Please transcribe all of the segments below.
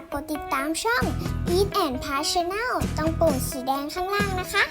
ากกดติดตามช่อง Eat and p a s Channel ตรงปุ่มสีแดงข้างล่างนะคะ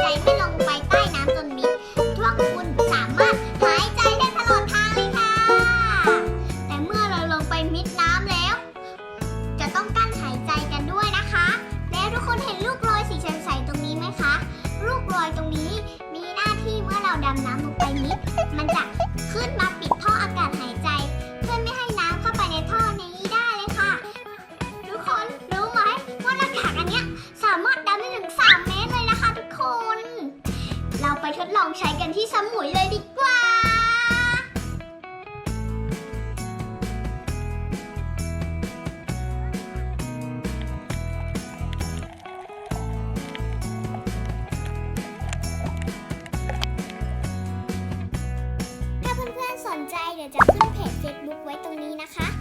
ใจไม่ลงไปใต้น้ำจนมิดพวกคุสามารถหายใจได้ตลอดทางเลยค่ะ แต่เมื่อเราลงไปมิดน้ำแล้ว จะต้องกั้นหายใจกันด้วยนะคะ แล้วทุกคนเห็นลูกลอยสีใสๆตรงนี้ไหมคะ ลูกลอยตรงนี้มีหน้าที่เมื่อเราดำน้ำลงไปมิด มันจะ ไปทดลองใช้กันที่สมุยเลยดีกว่าถ้าเพื่อนๆสนใจเดี๋ยวจะขึ้นเพจ Facebook ไว้ตรงนี้นะคะ